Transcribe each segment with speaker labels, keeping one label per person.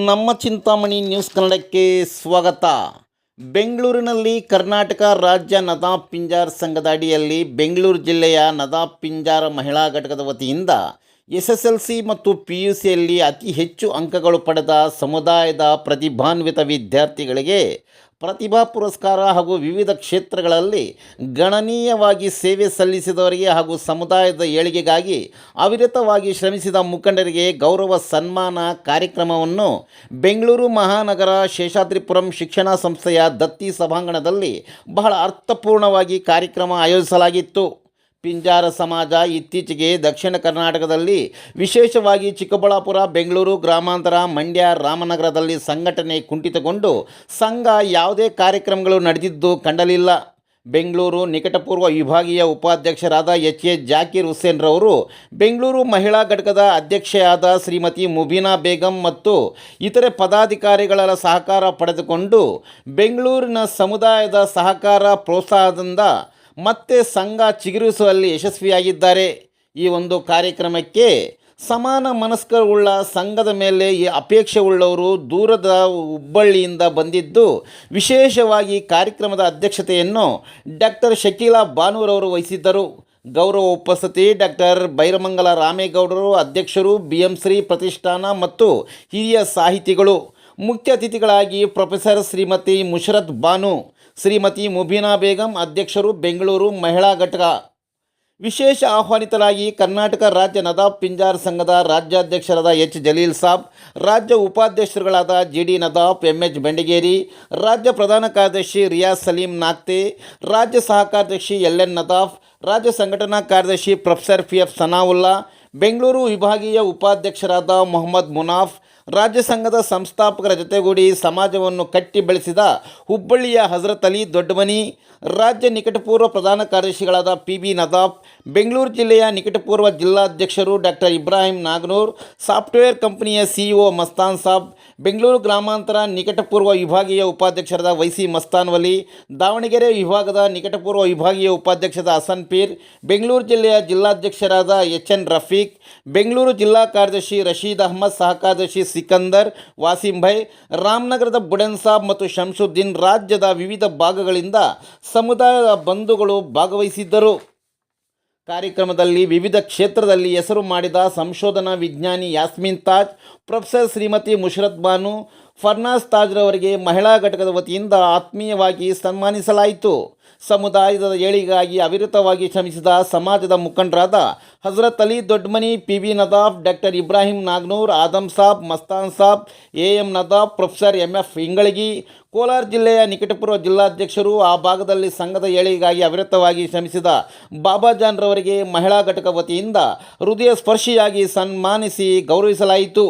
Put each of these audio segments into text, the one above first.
Speaker 1: ನಮ್ಮ ಚಿಂತಾಮಣಿ ನ್ಯೂಸ್ ಕನ್ನಡಕ್ಕೆ ಸ್ವಾಗತ. ಬೆಂಗಳೂರಿನಲ್ಲಿ ಕರ್ನಾಟಕ ರಾಜ್ಯ ನದಾ ಪಿಂಜಾರ್ ಸಂಘದ ಅಡಿಯಲ್ಲಿ ಬೆಂಗಳೂರು ಜಿಲ್ಲೆಯ ನದಾ ಪಿಂಜಾರ ಮಹಿಳಾ ಘಟಕದ ವತಿಯಿಂದ ಎಸ್ ಎಸ್ ಎಲ್ ಸಿ ಮತ್ತು ಪಿ ಯು ಸಿಯಲ್ಲಿ ಅತಿ ಹೆಚ್ಚು ಅಂಕಗಳು ಪಡೆದ ಸಮುದಾಯದ ಪ್ರತಿಭಾನ್ವಿತ ವಿದ್ಯಾರ್ಥಿಗಳಿಗೆ ಪ್ರತಿಭಾ ಪುರಸ್ಕಾರ ಹಾಗೂ ವಿವಿಧ ಕ್ಷೇತ್ರಗಳಲ್ಲಿ ಗಣನೀಯವಾಗಿ ಸೇವೆ ಸಲ್ಲಿಸಿದವರಿಗೆ ಹಾಗೂ ಸಮುದಾಯದ ಏಳಿಗೆಗಾಗಿ ಅವಿರತವಾಗಿ ಶ್ರಮಿಸಿದ ಮುಖಂಡರಿಗೆ ಗೌರವ ಸನ್ಮಾನ ಕಾರ್ಯಕ್ರಮವನ್ನು ಬೆಂಗಳೂರು ಮಹಾನಗರ ಶೇಷಾದ್ರಿಪುರಂ ಶಿಕ್ಷಣ ಸಂಸ್ಥೆಯ ದತ್ತಿ ಸಭಾಂಗಣದಲ್ಲಿ ಬಹಳ ಅರ್ಥಪೂರ್ಣವಾಗಿ ಕಾರ್ಯಕ್ರಮ ಆಯೋಜಿಸಲಾಗಿತ್ತು. ಪಿಂಜಾರ ಸಮಾಜ ಇತ್ತೀಚೆಗೆ ದಕ್ಷಿಣ ಕರ್ನಾಟಕದಲ್ಲಿ, ವಿಶೇಷವಾಗಿ ಚಿಕ್ಕಬಳ್ಳಾಪುರ, ಬೆಂಗಳೂರು, ಗ್ರಾಮಾಂತರ, ಮಂಡ್ಯ, ರಾಮನಗರದಲ್ಲಿ ಸಂಘಟನೆ ಕುಂಠಿತಗೊಂಡು ಸಂಘ ಯಾವುದೇ ಕಾರ್ಯಕ್ರಮಗಳು ನಡೆದಿದ್ದು ಕಂಡಲಿಲ್ಲ. ಬೆಂಗಳೂರು ನಿಕಟಪೂರ್ವ ವಿಭಾಗೀಯ ಉಪಾಧ್ಯಕ್ಷರಾದ ಎಚ್ ಎ ಜಾಕೀರ್ ಹುಸೇನ್ರವರು, ಬೆಂಗಳೂರು ಮಹಿಳಾ ಘಟಕದ ಅಧ್ಯಕ್ಷೆಯಾದ ಶ್ರೀಮತಿ ಮುಬೀನಾ ಬೇಗಂ ಮತ್ತು ಇತರೆ ಪದಾಧಿಕಾರಿಗಳ ಸಹಕಾರ ಪಡೆದುಕೊಂಡು ಬೆಂಗಳೂರಿನ ಸಮುದಾಯದ ಸಹಕಾರ ಪ್ರೋತ್ಸಾಹದಿಂದ ಮತ್ತೆ ಸಂಘ ಚಿಗುರಿಸುವಲ್ಲಿ ಯಶಸ್ವಿಯಾಗಿದ್ದಾರೆ. ಈ ಒಂದು ಕಾರ್ಯಕ್ರಮಕ್ಕೆ ಸಮಾನ ಮನಸ್ಕರುಳ್ಳ ಸಂಘದ ಮೇಲೆ ಈ ಅಪೇಕ್ಷೆ ಉಳ್ಳವರು ದೂರದ ಹುಬ್ಬಳ್ಳಿಯಿಂದ ಬಂದಿದ್ದು, ವಿಶೇಷವಾಗಿ ಕಾರ್ಯಕ್ರಮದ ಅಧ್ಯಕ್ಷತೆಯನ್ನು ಡಾಕ್ಟರ್ ಶಕೀಲಾ ಬಾನೂರವರು ವಹಿಸಿದ್ದರು. ಗೌರವ ಉಪಸ್ಥಿತಿ, ಡಾಕ್ಟರ್ ಬೈರಮಂಗಲ ರಾಮೇಗೌಡರು, ಅಧ್ಯಕ್ಷರು ಬಿ ಎಂ ಶ್ರೀ ಪ್ರತಿಷ್ಠಾನ ಮತ್ತು ಹಿರಿಯ ಸಾಹಿತಿಗಳು. ಮುಖ್ಯ ಅತಿಥಿಗಳಾಗಿ ಪ್ರೊಫೆಸರ್ ಶ್ರೀಮತಿ ಮುಷರತ್ ಬಾನು ಶ್ರೀಮತಿ ಮುಬೀನಾ ಬೇಗಂ ಅಧ್ಯಕ್ಷರು ಬೆಂಗಳೂರು ಮಹಿಳಾ ಘಟಕ. ವಿಶೇಷ ಆಹ್ವಾನಿತರಾಗಿ ಕರ್ನಾಟಕ ರಾಜ್ಯ ನದಾಫ್ ಪಿಂಜಾರ್ ಸಂಘದ ರಾಜ್ಯಾಧ್ಯಕ್ಷರಾದ ಎಚ್. ಜಲೀಲ್ ಸಾಬ್, ರಾಜ್ಯ ಉಪಾಧ್ಯಕ್ಷರುಗಳಾದ G D Nadaf M H Bendigeri, ರಾಜ್ಯ ಪ್ರಧಾನ ಕಾರ್ಯದರ್ಶಿ ರಿಯಾಜ್ ಸಲೀಂ ನಾಗ್ತೆ, ರಾಜ್ಯ ಸಹ ಕಾರ್ಯದರ್ಶಿ ಎಲ್ ಎನ್ ನದಾಫ್ ರಾಜ್ಯ ಸಂಘಟನಾ ಕಾರ್ಯದರ್ಶಿ professor P F Sanaulla, Bengaluru ವಿಭಾಗೀಯ ಉಪಾಧ್ಯಕ್ಷರಾದ ಮೊಹಮ್ಮದ್ ಮುನಾಫ್ ರಾಜ್ಯ ಸಂಘದ ಸಂಸ್ಥಾಪಕರ ಜೊತೆಗೂಡಿ ಸಮಾಜವನ್ನು ಕಟ್ಟಿ ಬೆಳೆಸಿದ ಹುಬ್ಬಳ್ಳಿಯ ಹಜರತ್ ಅಲಿ ದೊಡ್ಡಮನಿ, ರಾಜ್ಯ ನಿಕಟಪೂರ್ವ ಪ್ರಧಾನ ಕಾರ್ಯದರ್ಶಿಗಳಾದ ಪಿ ಬಿ ನದಾಫ್, ಬೆಂಗಳೂರು ಜಿಲ್ಲೆಯ ನಿಕಟಪೂರ್ವ ಜಿಲ್ಲಾಧ್ಯಕ್ಷರು ಡಾಕ್ಟರ್ ಇಬ್ರಾಹಿಂ ನಾಗನೂರ್, ಸಾಫ್ಟ್ವೇರ್ ಕಂಪನಿಯ ಸಿಇಒ ಮಸ್ತಾನ್ ಸಾಬ್ ಬೆಂಗಳೂರು ಗ್ರಾಮಾಂತರ ನಿಕಟಪೂರ್ವ ವಿಭಾಗೀಯ ಉಪಾಧ್ಯಕ್ಷರಾದ ವೈಸಿ ಮಸ್ತಾನ್ವಲಿ, ದಾವಣಗೆರೆ ವಿಭಾಗದ ನಿಕಟಪೂರ್ವ ವಿಭಾಗೀಯ ಉಪಾಧ್ಯಕ್ಷರಾದ ಹಸನ್ ಪೀರ್, ಬೆಂಗಳೂರು ಜಿಲ್ಲೆಯ ಜಿಲ್ಲಾಧ್ಯಕ್ಷರಾದ ಎಚ್ ಎನ್ ರಫೀಕ್, ಬೆಂಗಳೂರು ಜಿಲ್ಲಾ ಕಾರ್ಯದರ್ಶಿ ರಶೀದ್ ಅಹ್ಮದ್ ಸಹ ಕಾರ್ಯದರ್ಶಿ ಸಿಕಂದರ್, ವಾಸಿಂ ಭೈ ರಾಮನಗರದ ಬುಡನ್ ಸಾಬ್ ಮತ್ತು ಶಂಸುದ್ದೀನ್ ರಾಜ್ಯದ ವಿವಿಧ ಭಾಗಗಳಿಂದ ಸಮುದಾಯದ ಬಂಧುಗಳು ಭಾಗವಹಿಸಿದ್ದರು. ಕಾರ್ಯಕ್ರಮದಲ್ಲಿ ವಿವಿಧ ಕ್ಷೇತ್ರದಲ್ಲಿ ಹೆಸರು ಮಾಡಿದ ಸಂಶೋಧನಾ ವಿಜ್ಞಾನಿ ಯಾಸ್ಮಿನ್ ತಾಜ್, ಪ್ರೊಫೆಸರ್ ಶ್ರೀಮತಿ ಮುಷರತ್ ಬಾನು, ಫರ್ನಾಸ್ ತಾಜ್ರವರಿಗೆ ಮಹಿಳಾ ಘಟಕದ ವತಿಯಿಂದ ಆತ್ಮೀಯವಾಗಿ ಸನ್ಮಾನಿಸಲಾಯಿತು. ಸಮುದಾಯದ ಏಳಿಗಾಗಿ ಅವಿರತವಾಗಿ ಶ್ರಮಿಸಿದ ಸಮಾಜದ ಮುಖಂಡರಾದ Hazrat Ali Dodmani P V Nadaf, doctor Ibrahim Nagnur, Adam Sab, Mastan Sab, A M Nadaf, professor M F Ingalagi Kolar ಜಿಲ್ಲೆಯ ನಿಕಟಪುರ ಜಿಲ್ಲಾಧ್ಯಕ್ಷರು ಆ ಭಾಗದಲ್ಲಿ ಸಂಘದ ಏಳಿಗೆಗಾಗಿ ಅವಿರತವಾಗಿ ಶ್ರಮಿಸಿದ ಬಾಬಾಜಾನ್ರವರಿಗೆ ಮಹಿಳಾ ಘಟಕ ವತಿಯಿಂದ ಹೃದಯ ಸ್ಪರ್ಶಿಯಾಗಿ ಸನ್ಮಾನಿಸಿ ಗೌರವಿಸಲಾಯಿತು.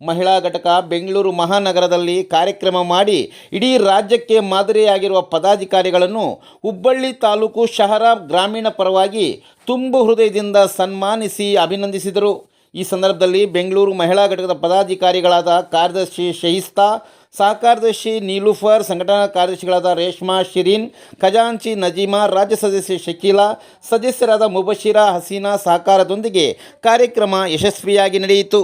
Speaker 1: ಮಹಿಳಾ ಘಟಕ ಬೆಂಗಳೂರು ಮಹಾನಗರದಲ್ಲಿ ಕಾರ್ಯಕ್ರಮ ಮಾಡಿ ಇಡೀ ರಾಜ್ಯಕ್ಕೆ ಮಾದರಿಯಾಗಿರುವ ಪದಾಧಿಕಾರಿಗಳನ್ನು ಹುಬ್ಬಳ್ಳಿ ತಾಲೂಕು ಶಹರ ಗ್ರಾಮೀಣ ಪರವಾಗಿ ತುಂಬು ಹೃದಯದಿಂದ ಸನ್ಮಾನಿಸಿ ಅಭಿನಂದಿಸಿದರು. ಈ ಸಂದರ್ಭದಲ್ಲಿ ಬೆಂಗಳೂರು ಮಹಿಳಾ ಘಟಕದ ಪದಾಧಿಕಾರಿಗಳಾದ ಕಾರ್ಯದರ್ಶಿ ಶಹಿಸ್ತಾ ಸಹ ನೀಲುಫರ್ ನೀಲೂಫರ್ ಸಂಘಟನಾ ಕಾರ್ಯದರ್ಶಿಗಳಾದ ರೇಷ್ಮಾ ಶಿರೀನ್ ಖಜಾಂಚಿ ನಜೀಮಾ ರಾಜ್ಯ ಸದಸ್ಯೆ ಶಕೀಲಾ ಸದಸ್ಯರಾದ ಮುಬಶಿರಾ ಹಸೀನಾ ಸಹಕಾರದೊಂದಿಗೆ ಕಾರ್ಯಕ್ರಮ ಯಶಸ್ವಿಯಾಗಿ ನಡೆಯಿತು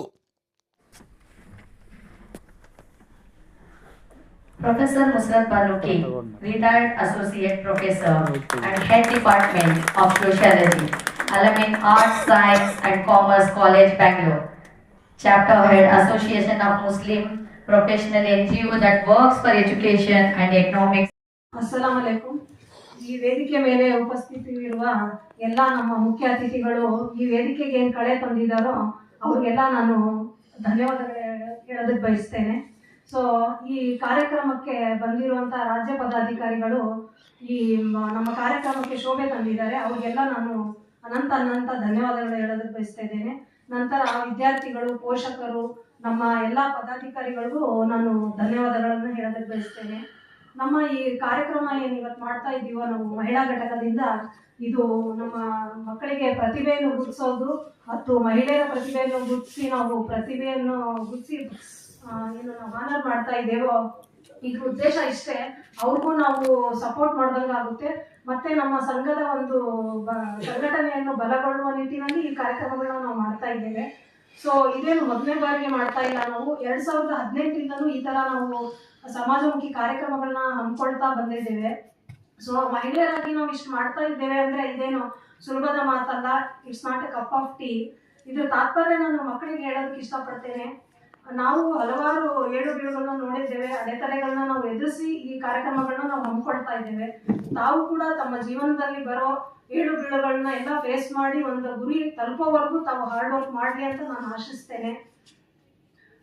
Speaker 2: Professor Musrat Baluki, retired associate professor and head department of sociology, Alamin Arts, Science and Commerce College, Bangalore. Chapter head Association of Muslim Professional NGO that works for education and economics.
Speaker 3: Assalamu alaikum. ಈ ವೇದಿಕೆ ಮೇಲೆ ಉಪಸ್ಥಿತವಿರುವ ಎಲ್ಲ ನಮ್ಮ ಮುಖ್ಯ ಅತಿಥಿಗಳು ಈ ವೇದಿಕೆಗೆ ಏನು ಕಳೆ ತಂದಿದ್ದಾರೋ ಅವ್ರಿಗೆಲ್ಲ ನಾನು ಧನ್ಯವಾದಗಳು ಹೇಳೋದಕ್ಕೆ ಬಯಸ್ತೇನೆ ಸೊ ಈ ಕಾರ್ಯಕ್ರಮಕ್ಕೆ ಬಂದಿರುವಂಥ ರಾಜ್ಯ ಪದಾಧಿಕಾರಿಗಳು ಈ ನಮ್ಮ ಕಾರ್ಯಕ್ರಮಕ್ಕೆ ಶೋಭೆ ತಂದಿದ್ದಾರೆ ಅವ್ರಿಗೆಲ್ಲ ನಾನು ಅನಂತ ಅನಂತ ಧನ್ಯವಾದಗಳು ಹೇಳೋದಕ್ಕೆ ಬಯಸ್ತಾ ಇದ್ದೇನೆ ನಂತರ ವಿದ್ಯಾರ್ಥಿಗಳು, ಪೋಷಕರು, ನಮ್ಮ ಎಲ್ಲ ಪದಾಧಿಕಾರಿಗಳಿಗೂ ನಾನು ಧನ್ಯವಾದಗಳನ್ನು ಹೇಳೋದಕ್ಕೆ ಬಯಸ್ತೇನೆ. ನಮ್ಮ ಈ ಕಾರ್ಯಕ್ರಮ ಏನು ಇವತ್ತು ಮಾಡ್ತಾ ಇದ್ದೀವೋ ನಾವು ಮಹಿಳಾ ಘಟಕದಿಂದ, ಇದು ನಮ್ಮ ಮಕ್ಕಳಿಗೆ ಪ್ರತಿಭೆಯನ್ನು ಗುರುತಿಸೋದು ಮತ್ತು ಮಹಿಳೆಯರ ಪ್ರತಿಭೆಯನ್ನು ಗುರುತಿಸಿ, ನಾವು ಪ್ರತಿಭೆಯನ್ನು ಗುರುತಿಸಿ ಏನು ನಾವು ಆನರ್ ಮಾಡ್ತಾ ಇದ್ದೇವೋ ಇದ್ರ ಉದ್ದೇಶ ಇಷ್ಟೇ. ಅವ್ರಿಗೂ ನಾವು ಸಪೋರ್ಟ್ ಮಾಡ್ದಂಗೆ ಆಗುತ್ತೆ. ಮತ್ತೆ ನಮ್ಮ ಸಂಘದ ಒಂದು ಸಂಘಟನೆಯನ್ನು ಬಲಗೊಳ್ಳುವ ನಿಟ್ಟಿನಲ್ಲಿ ಈ ಕಾರ್ಯಕ್ರಮಗಳನ್ನ ನಾವು ಮಾಡ್ತಾ ಇದ್ದೇವೆ. ಸೊ ಇದೇನು ಮೊದಲನೇ ಬಾರಿಗೆ ಮಾಡ್ತಾ ಇಲ್ಲ ನಾವು. ಎರಡ್ ಸಾವಿರದ ಹದಿನೆಂಟರಿಂದನೂ ಈ ತರ ನಾವು ಸಮಾಜಮುಖಿ ಕಾರ್ಯಕ್ರಮಗಳನ್ನ ಹಮ್ಮಿಕೊಳ್ತಾ ಬಂದಿದ್ದೇವೆ. ಸೊ ಮಹಿಳೆಯರಾಗಿ ನಾವು ಇಷ್ಟು ಮಾಡ್ತಾ ಇದ್ದೇವೆ ಅಂದ್ರೆ ಇದೇನು ಸುಲಭದ ಮಾತಲ್ಲ. It's not a cup of tea ಇದ್ರ ತಾತ್ಪರ್ಯ ನಾನು ಮಕ್ಕಳಿಗೆ ಹೇಳೋದಕ್ಕೆ ಇಷ್ಟಪಡ್ತೇನೆ. ನಾವು ಹಲವಾರು ಏಳು ಬೀಳುಗಳನ್ನ ನೋಡಿದ್ದೇವೆ ಅಡೆತಡೆಗಳನ್ನ ನಾವು ಎದುರಿಸಿ ಈ ಕಾರ್ಯಕ್ರಮಗಳನ್ನ ನಾವು ಹಮ್ಮಿಕೊಳ್ತಾ ಇದ್ದೇವೆ. ತಾವು ಕೂಡ ತಮ್ಮ ಜೀವನದಲ್ಲಿ ಬರೋ ಏಳು ಬೀಳುಗಳನ್ನ ಎಲ್ಲ ಫೇಸ್ ಮಾಡಿ ಒಂದು ಗುರಿ ತಲುಪೋವರೆಗೂ ತಾವು ಹಾರ್ಡ್ ವರ್ಕ್ ಮಾಡಲಿ ಅಂತ ನಾನು ಆಶಿಸ್ತೇನೆ.